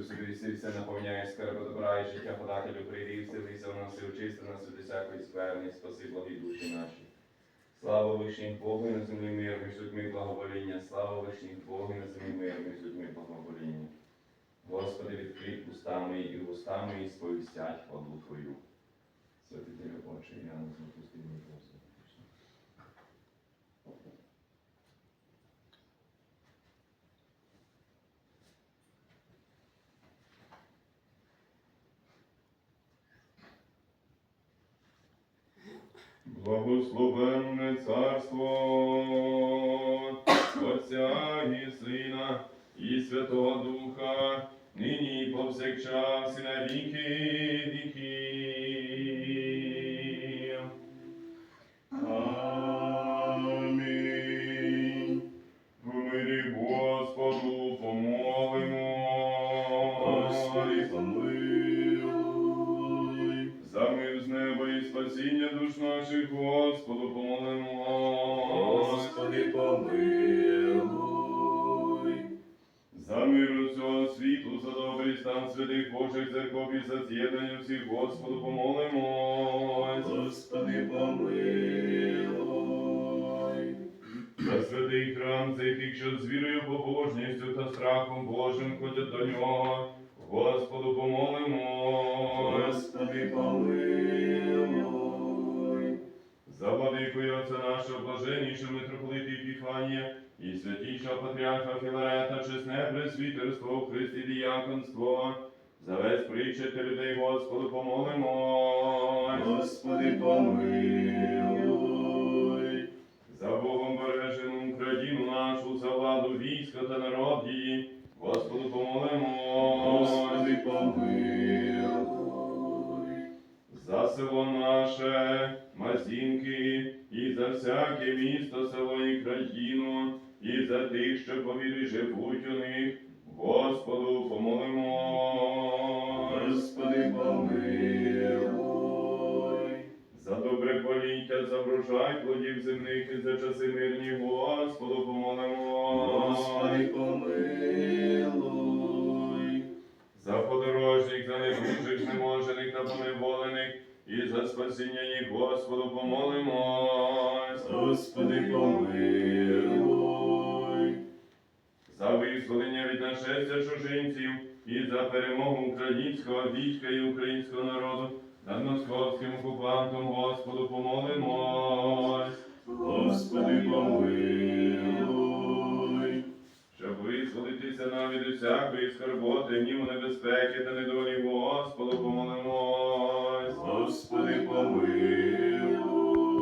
в собі всі все наповняє скарби добра і життя подателю прийди, вселися в нас і очисти нас від усякої скверни, спаси благі душі наші. Слава вишніх Богу і на землі мир, між людьми благовоління, слава вишніх Богу і на землі мир, між людьми благовоління. Господи, відкрий уста мої і уста мої сповістять хвалу Твою. Святителю Отче, я не запусти мій Господи. Благословенне царство Отця і Сина і Святого Духа, нині і повсякчас і на віки віків. Амінь. В Господу помолимо. Господи, помилуй. І спасіння душ наших, Господу помолимо. Господи, помилуй. За мир усього світу, за добрий стан святих Божих церков і за з'єднання всіх, Господу помолимось. Господи, помилуй. За святий храм цей тих, що з вірою, побожністю та страхом Божим ходять до нього. Господу помолимось. Господи, блаженнішого митрополита Епіфанія і святішого патріарха Філарета, чесне пресвітерство у Христі діяконство, за весь причет людей Господу помолимось. Господи, помилуй. За Богом бережену Україну нашу, за владу війська та народ її, Господу помолимось. Господи, помилуй. Село наше, Мазінки, і за всяке місто, село і країну, і за тих, що по вірі живуть у них, Господу помолимо. Господи, помилуй. За добре поліття, за врожай плодів земних і за часи мирні, Господу помолимо. Господи, помилуй. За подорожніх, за небужих, неможених та поневолених, і за спасіння їх, Господу помолимось. Господи, помилуй. За визволення від нашестя чужинців і за перемогу українського війська і українського народу над московським окупантом, Господу помолимось. Господи, помилуй. Щоб визволитися нам від усякої скорботи, гніву небезпеки та недолі, Господу